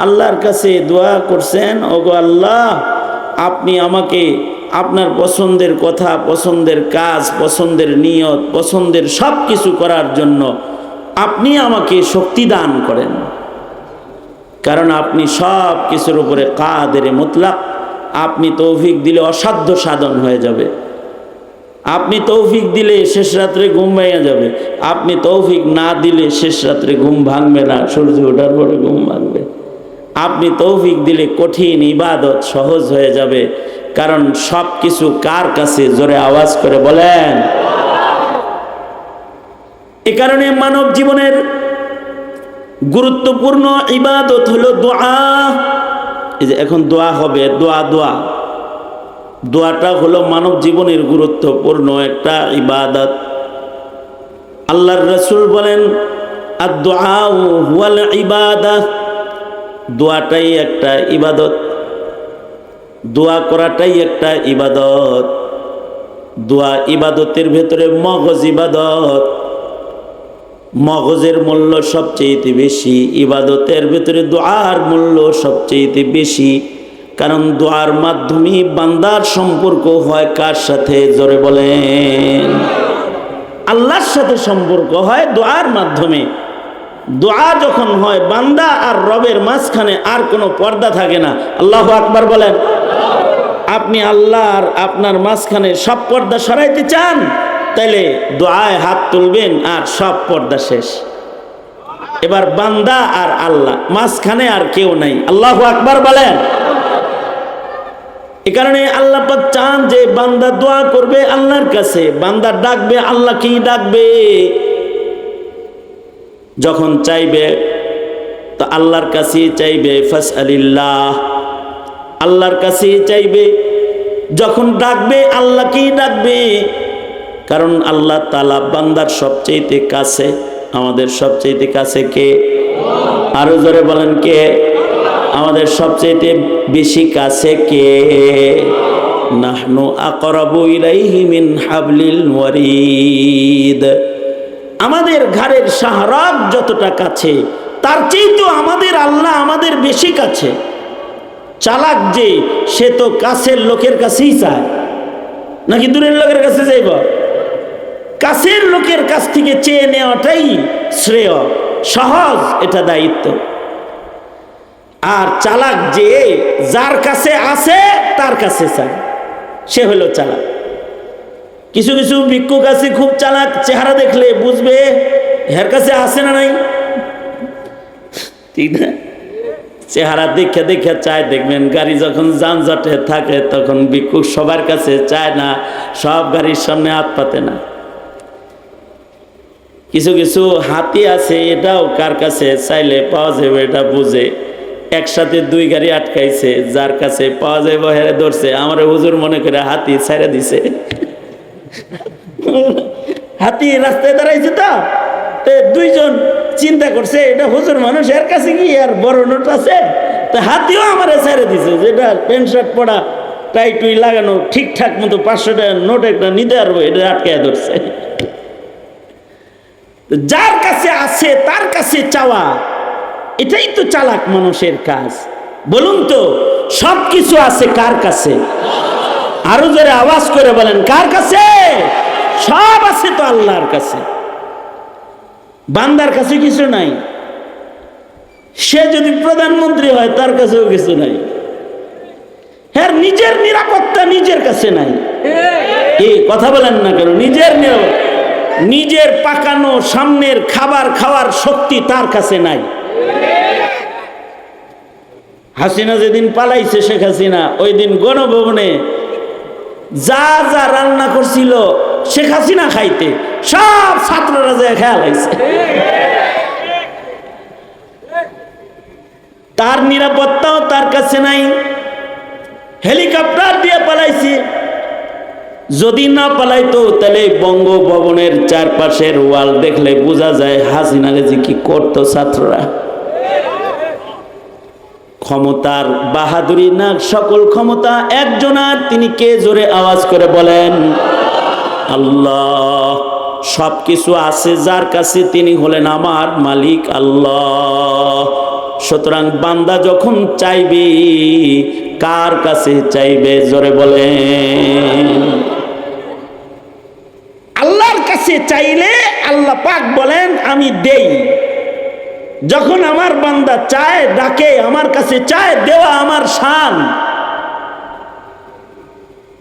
আল্লাহর কাছে দোয়া করছেন, ওগো আল্লাহ, আপনি আমাকে আপনার পছন্দের কথা, পছন্দের কাজ, পছন্দের নিয়ত, পছন্দের সব কিছু করার জন্য আপনি আমাকে শক্তি দান করেন। কারণ আপনি সব কিছুর উপরে কাদের মুতলাক। আপনি তৌফিক দিলে অসাধ্য সাধন হয়ে যাবে। আপনি তৌফিক দিলে শেষ রাত্রে ঘুম ভেঙে যাবে। আপনি তৌফিক না দিলে শেষ রাত্রে ঘুম ভাঙবে না, সূর্য ওঠার পরে ঘুম ভাঙবে। আপনি তৌফিক দিলে কঠিন ইবাদত সহজ হয়ে যাবে। কারণ সব কিছু কার কাছে? জোরে আওয়াজ করে বলেন। এ কারণে মানব জীবনের গুরুত্বপূর্ণ ইবাদত হলো দোয়া। এই যে এখন দোয়া হবে, দোয়া দোয়া। দোয়াটা হলো মানব জীবনের গুরুত্বপূর্ণ একটা ইবাদত। আল্লাহর রসুল বলেন আর দোয়া হুয়াল ইবাদা। দোয়াটাই একটা ইবাদত, দোয়া করাটাই একটা ইবাদত, দোয়া ইবাদতের ভেতরে মগজ ইবাদত। মগজের মূল্য সবচেয়ে বেশি, ইবাদতের ভেতরে দোয়ার মূল্য সবচেয়ে বেশি। কারণ দোয়ার মাধ্যমে বান্দার সম্পর্ক হয় কার সাথে? জোরে বলেন। আল্লাহর সাথে সম্পর্ক হয় দোয়ার মাধ্যমে। দোয়া যখন হয়, বান্দা আর রবের মাঝখানে আর কোনো পর্দা থাকে না। আল্লাহ আকবার বলেন, আপনি আল্লাহ আর আপনার মাঝখানে সব পর্দা সরাইতে চান, তাইলে দোয়ায় হাত তুলবেন আর সব পর্দা শেষ। এবার বান্দা আর আল্লাহ, মাঝখানে আর কেউ নাই। আল্লাহ আকবার বলেন। এ কারণে আল্লাহ চান যে বান্দা দোয়া করবে আল্লাহর কাছে, বান্দা ডাকবে আল্লাহকেই ডাকবে? যখন চাইবে, তো আল্লাহর কাছেই চাইবে ফাস আলিল্লাহ আল্লাহর কাছেই চাইবে, যখন ডাকবে, আল্লাহকেই ডাকবে। কারণ আল্লাহ তালা বান্দার সবচেয়েতে কাছে, আমাদের সবচেয়েতে কাছে কে? আরও জোরে বলেন কে? আমাদের সবচেয়েতে বেশি কাছে কে? নাহনু আকরাবু ইলাইহি মিন হাবলিল ওয়ারিদ। আমাদের ঘরের শাহরাগ যতটা কাছে, তার চেয়ে তো আমাদের আল্লাহ আমাদের বেশি কাছে। চালাক যে, সে তো কাছের লোকের কাছেই চায়। নাকি দূরের লোকের কাছে যাইব কাছের লোকের কাছ থেকে চেয়ে নেওয়াটাই শ্রেয়, সহজ এটা দায়িত্ব। আর চালাক যে, যার কাছে আছে, তার কাছে চায়। সে হলো চালাক। কিছু কিছু ভিক্ষুক আছে, খুব চালাক চেহারা দেখলে বুঝবে হের কাছে আসে না নাই। ঠিক না? চেহারা দেখে দেখে চায়, দেখবেন গাড়ি যখন যানজটে থাকে তখন ভিক্ষুক সবার কাছে চায় না, সব গাড়ির সামনে হাত পাতে না। কিছু কিছু হাতি আছে, এটাও কার কাছে চাইলে পাওয়া যাবে, এটা বুঝে। একসাথে দুই গাড়ি আটকাইছে, যার কাছে পাওয়া যাবে হেরে ধরছে, আমার হুজুর মনে করে হাতি ছেড়ে দিছে। হাতি রাস্তায় দাঁড়াইছে তো দুইজন চিন্তা করছে, এটা হুজুর মানুষ এর কাছে কি আর বড় নোট আছে? তা হাতিও আমারে ছেড়ে দিছে যেটা প্যান্ট শার্ট পরা, টাই টুই লাগানো, ঠিকঠাক মতো পাঁচশো টাকা নোট একটা নিতে পারব, এটা আটকায় ধরছে। যার কাছে আছে, তার কাছে চাওয়া, এটাই তো চালাক মানুষের কাজ। বলুন তো সব কিছু আছে কার কাছে? আরও জোরে আওয়াজ করে বলেন, কার কাছে? সব আছে তো আল্লাহর কাছে। বান্দার কাছে কিছু নাই। সে যদি প্রধানমন্ত্রী হয়, তার কাছেও কিছু নাই। হ্যাঁ নিজের নিরাপত্তা নিজের কাছে নাই। কথা বলেন না কেন, নিজের নিজের পাকানো সামনের খাবার খাওয়ার শক্তি তার কাছে নাই। হাসিনা যেদিন পালাইছে শেখ হাসিনা, ওই দিন গণভবনে যা যা রান্না করছিল, শেখ হাসিনা খাইতে, সব ছাত্ররা যে খেয়াল হয়েছে। তার নিরাপত্তাও তার কাছে নাই। হেলিকপ্টার দিয়ে পালাইছে। যদি না পালাইতো, তাহলে বঙ্গভবনের চারপাশের ওয়াল দেখলে বোঝা যায় হাসিনারে যে কি করতো ছাত্ররা। ক্ষমতার বাহাদুরি না, সকল ক্ষমতা একজনার। তিনি কে জোরে আওয়াজ করে বলেন, আল্লাহ সব কিছু আছে যার কাছে তিনি হলেন আমার মালিক আল্লাহ। সুতরাং বান্দা যখন চাইবে, কার কাছে চাইবে? জোরে বলেন। আল্লাহর কাছে চাইলে আল্লাহ পাক বলেন, আমি দেই। যখন আমার বান্দা চায়, ডাকে, আমার কাছে চায়, দেওয়া আমার শান।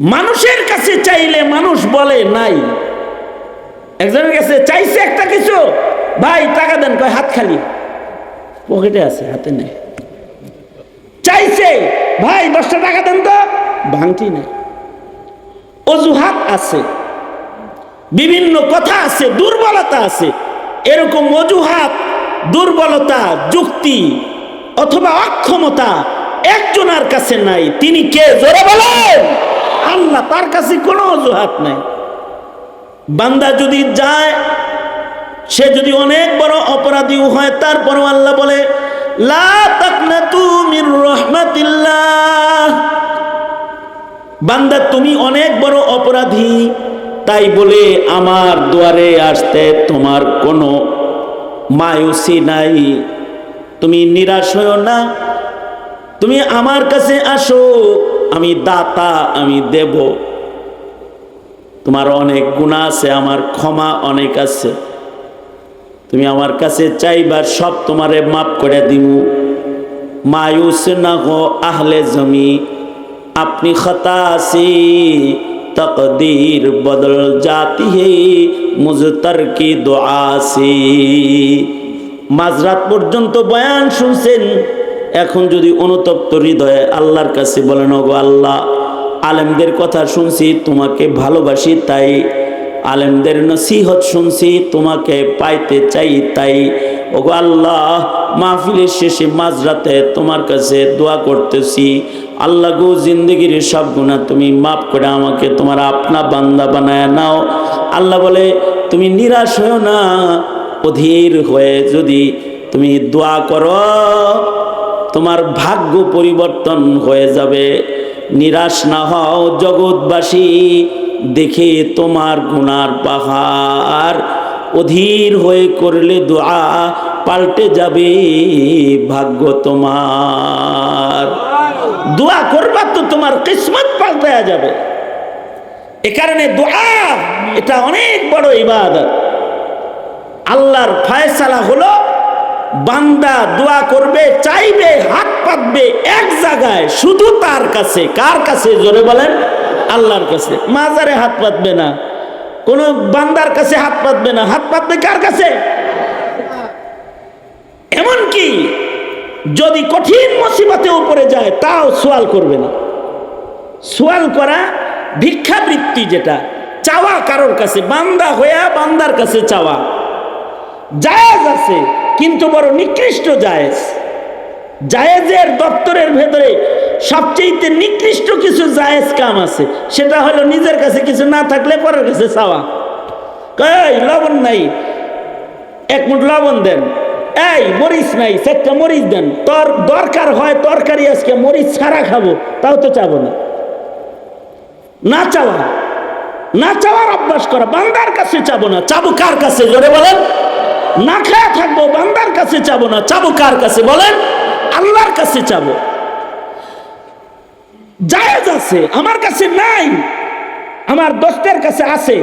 মানুষের কাছে চাইলে মানুষ বলে নাই। একজনের কাছে চাইছে একটা কিছু, ভাই, টাকা দেন, কয়, হাত খালি। পকেটে আছে, হাতে নেই। চাইছে, ভাই, দশটা টাকা দেন তো ভাঙটি নাই। অজুহাত আছে। বিভিন্ন কথা আছে, দুর্বলতা আছে। এরকম অজুহাত দুর্বলতা, যুক্তি অথবা অক্ষমতা একজনের কাছে নাই। তিনি কে? জোরে বলেন। আল্লাহ তার কাছে কোনো অজুহাত নাই। বান্দা যদি যায়, সে যদি অনেক বড় অপরাধী হয়, তারপরও আল্লাহ বলে বান্দা, তুমি অনেক বড় অপরাধী। তাই বলে, আমার দুয়ারে আসতে তোমার কোনো মায়ুসি নাই। তুমি নিরাশ হও না। তুমি আমার কাছে আসো, আমি দাতা, আমি দেব। তোমার অনেক গুণা আছে, আমার ক্ষমা অনেক আছে। তুমি আমার কাছে চাইবার সব তোমারে মাফ করে দিমু। মায়ুস না হো আহলে জমি। আপনি খতাসি তকদীর বদল জাতি হে মুজতর কি দোয়াসি মাঝরাত পর্যন্ত বয়ান শুনছেন, এখন যদি অনুতপ্ত হৃদয়ে আল্লাহর কাছে বলেন, ওগো আল্লাহ, আলেমদের কথা শুনছি, তোমাকে ভালোবাসি তাই, আলেমদের নসিহত শুনছি, তোমাকে পাইতে চাই তাই। ওগো আল্লাহ, মাহফিলের শেষে মাঝরাতে তোমার কাছে দোয়া করতেছি আল্লাহ গো, জিন্দগির সব গুণা তুমি মাফ করে আমাকে, তোমার আপনা বান্দা বানায় নাও। আল্লাহ বলে, তুমি নিরাশ হও না, অধীর হয়ে যদি তুমি দোয়া করো, তোমার ভাগ্য পরিবর্তন হয়ে যাবে। নিরাশ না হও জগৎবাসী, দেখে তোমার গুনার পাহাড় অধীর হয়ে করলে দোয়া পাল্টে যাবে, ভাগ্য তোমার। দোয়া করবা তো তোমার কিসমত পাল্টে যাবে। এ কারণে দোয়া, এটা অনেক বড় ইবাদত। আল্লাহর ফয়সালা হলো, বান্দা দোয়া করবে, চাইবে, হাত পাতবে এক জায়গায়, শুধু তার কাছে। কার কাছে? জোরে বলেন, আল্লাহর কাছে। মাজারে হাত পাতবে না। কোন বান্দার কাছে হাত পাতবে না। হাত পাতবে কার কাছে? এমন কি যদি কঠিন মুসিবতে উপরে যায়, তাও সোয়াল করবে না। সোয়াল করা ভিক্ষাবৃত্তি যেটা, চাওয়া কারোর কাছে, বান্দা হইয়া বান্দার কাছে চাওয়া। জায়েজ আছে, কিন্তু বড় নিকৃষ্ট জায়েজ। জায়েজের দপ্তরের ভেতরে সবচেয়ে নিকৃষ্ট কিছু জায়েজ কাম আছে, সেটা হলো নিজের কাছে কিছু না থাকলে পরের কাছে চাওয়া। লবণ নাই, এক মুঠ লবণ দেন। এই, মরিচ নাই চারটা মরিচ দেন। তোর দরকার হয় তরকারি আজকে, মরিচ ছাড়া খাব, তাও তো চাবো না। না চাওয়া না চাওয়ার অভ্যাস করা, বান্দার কাছে চাবো না, চাবো কার কাছে, জোরে বলেন? না খেয়ে থাকব, বান্দার কাছে চাবো না, চাবো কার কাছে বলেন? আল্লাহর কাছে চাবো। জায়েজ আছে, আমার কাছে নাই, আমার দোস্তের কাছে আছে,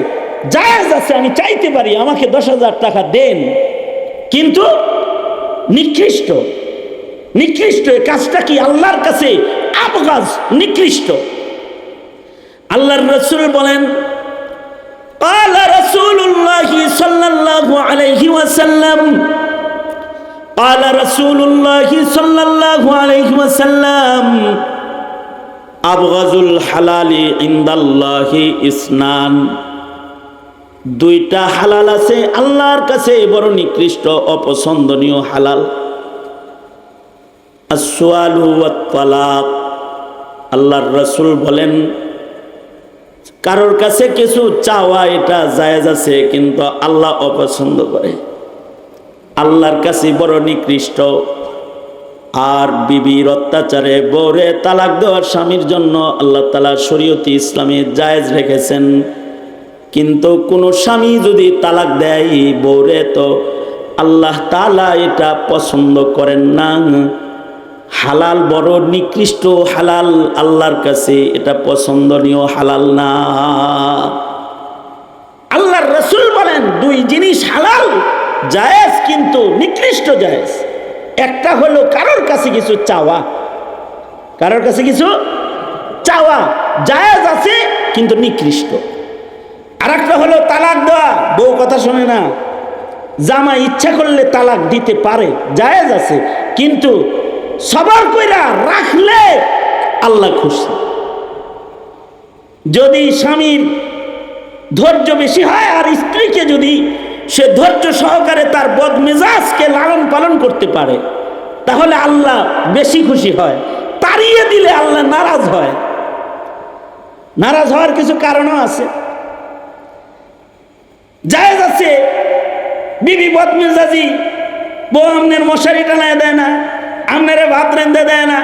জায়েজ আছে, আমি চাইতে পারি, আমাকে দশ হাজার টাকা দেন। কিন্তু নিকৃষ্ট নিকৃষ্ট এই কাজটা কি আল্লাহর কাছে আবগাজ নিকৃষ্ট আল্লাহর রসুল বলেন قال رسول الله صلى الله عليه وسلم قال رسول الله صلى الله عليه وسلم أبغض الحلال عند الله ইসনান দুইটা হালাল আছে, আল্লাহর কাছে বড় নিকৃষ্ট, অপছন্দনীয় হালাল। আল্লাহর রসুল বলেন, কারোর কাছে কিছু চাওয়া এটা জায়েজ আছে, কিন্তু আল্লাহ অপছন্দ করে। আল্লাহর কাছে বড় নিকৃষ্ট। আর বিবির অত্যাচারে বৌরে তালাক দেওয়ার স্বামীর জন্য আল্লাহ তালা শরীয়তি ইসলামে জায়েজ রেখেছেন। কিন্তু কোনো স্বামী যদি তালাক দেয় বৌরে তো আল্লাহ তালা এটা পছন্দ করেন না। হালাল বড় নিকৃষ্ট হালাল আল্লাহর কাছে এটা পছন্দনীয় হালাল না। আল্লাহর রসুল বলেন, দুই জিনিস হালাল, জায়েজ কিন্তু নিকৃষ্ট জায়েজ। একটা হলো কারোর কাছে কিছু চাওয়া, কারোর কাছে কিছু চাওয়া, জায়েজ আছে কিন্তু নিকৃষ্ট। আর একটা হলো তালাক দেওয়া। বউ কথা শোনে না। জামা ইচ্ছা করলে তালাক দিতে পারে, জায়েজ আছে, কিন্তু সবার কইরা রাখলে আল্লাহ খুশি। যদি স্বামীর ধৈর্য বেশি হয় আর স্ত্রীকে যদি সে ধৈর্য সহকারে তার বদ মেজাজকে লালন পালন করতে পারে, তাহলে আল্লাহ বেশি খুশি হয়। তাড়িয়ে দিলে আল্লাহ নারাজ হয়। নারাজ হওয়ার কিছু কারণও আছে। জায়েজ আছে। বিবি বদ মেজাজি বউ আমনের মশারি টানায় দেয় না আমনেরে ভাত রেঁধে দেয় না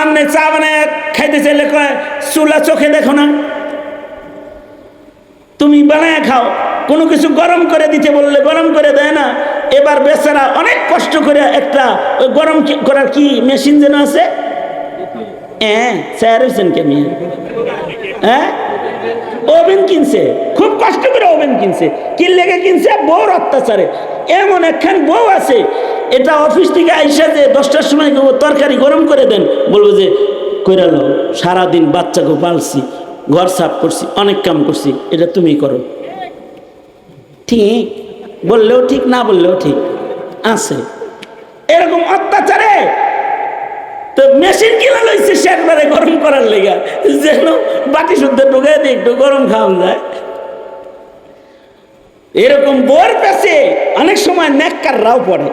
আমনে চা বানায় খাইতে চাইলে কয় চুলা চোখে দেখো না। তুমি বানায় খাও কোনো কিছু গরম করে দিতে বললে গরম করে দেয় না। এবার বেচারা অনেক কষ্ট করে একটা ওই গরম করার কি মেশিন যেন আছে? হ্যাঁ স্যার হয়েছেন কে মেয়ে? হ্যাঁ? ওভেন কিনছে, খুব কষ্ট করে ওভেন কিনছে। কিনছে? বউর অত্যাচারে। এমন একখান বউ আছে, এটা অফিস থেকে আইসা যে দশটার সময় তরকারি গরম করে দেন। বলব যে কইরালো সারাদিন বাচ্চাকে পালছি, ঘর সাফ করছি, অনেক কাম করছি, এটা তুমি করো। ঠিক, বললেও ঠিক, না বললেও ঠিক, আছে। এরকম অত্যাচারে তো মেশিন কিনা লইছে একবারে গরম করার লেগা। যেন বাটি শুদ্ধ ঢুকে দিয়ে একটু গরম খাওয়া যায়। এরকম বোর পেছে, অনেক সময় নেককাররাও পড়ে।